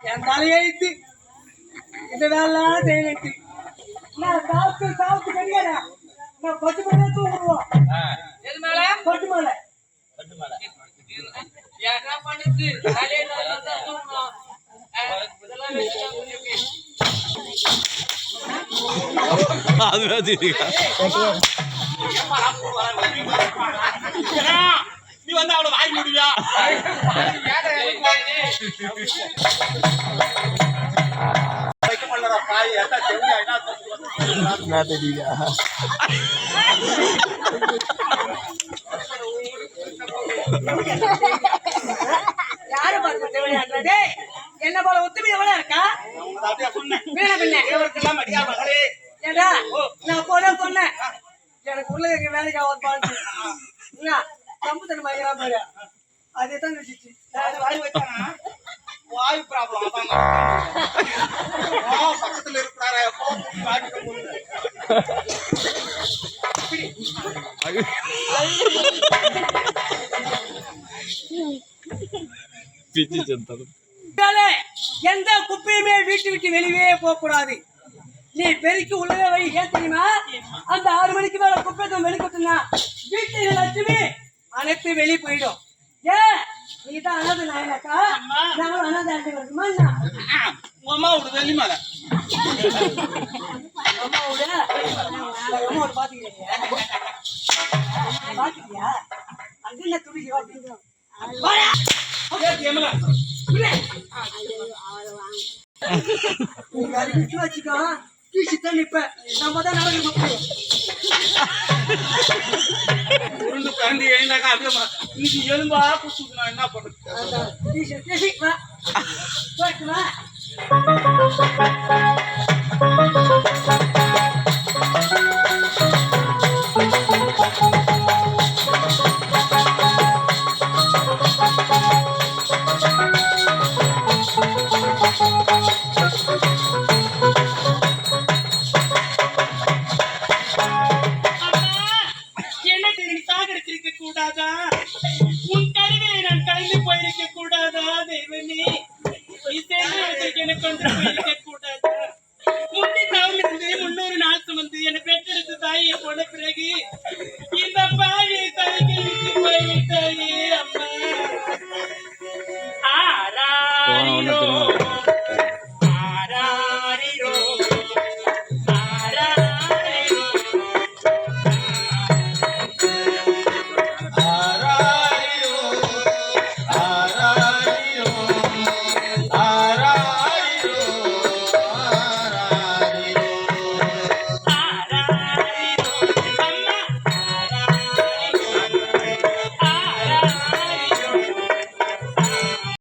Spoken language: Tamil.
என் தலையெழுத்து இந்த வேலை செய்யலைத்து நான் சாப்பிட்டு சாப்பிட்டு கிடையாது நான் பத்து மணி நேரம் தூங்குவோம் எது மேல? பத்து மலை. என்ன பண்ணுது? தலையில தான் தூங்கணும் அஹ், என்ன யாரு பார்த்து என்ன போல ஒத்துமையா இருக்கா? வீண பின்ன. ஏடா நான் போன சொன்னேன். எனக்கு உள்ள எங்க வேலைக்கு அவர் பாருங்க கம்பு தண்ணி மயக்கிறா பாரு. அதே தான் வாய் ப்ராப்ளம் அதான் பக்கத்துல இருக்கிறாரே. எந்த குப்பையுமே வீட்டு விட்டு வெளியே போக கூடாது நீ பெருக்கி உள்ளவே வை ஏன் தெரியுமா? அந்த ஆறு மணிக்கு மேல குப்பை வெளிக்கட்டுனா வீட்டில் லட்சுமி அனைத்து வெளியே போயிடும். ஏன்? நீ தான் அனாதை நாயனாக்கா நாங்களும் அனாதை ஆண்டி வருமா உங்க அம்மா விடு வெள்ளி மேல அம்மாவோட அம்மாவோட பாத்துக்கிறீங்க. பாத்துக்கியா அங்க என்ன அதை விட்டு வச்சுக்கோ. கீழ்ச்சித்தான் நிப்ப நம்ம தான் நடக்க முடியும் உருண்டு பிறந்து எழுந்தாக்கா அப்படியே இன்னைக்கு எலும்பா நான் என்ன பண்ணுறது? போயிருக்க கூடாதா தேவனே கொண்டு போயிருக்க கூடாதா முன்னூறு நாள் சுமந்து என்னை பெற்றெடுத்து தாயை போன பிறகு இந்த பாயை தாய்க்கு விட்டு போய்விட்டாயே அம்மா.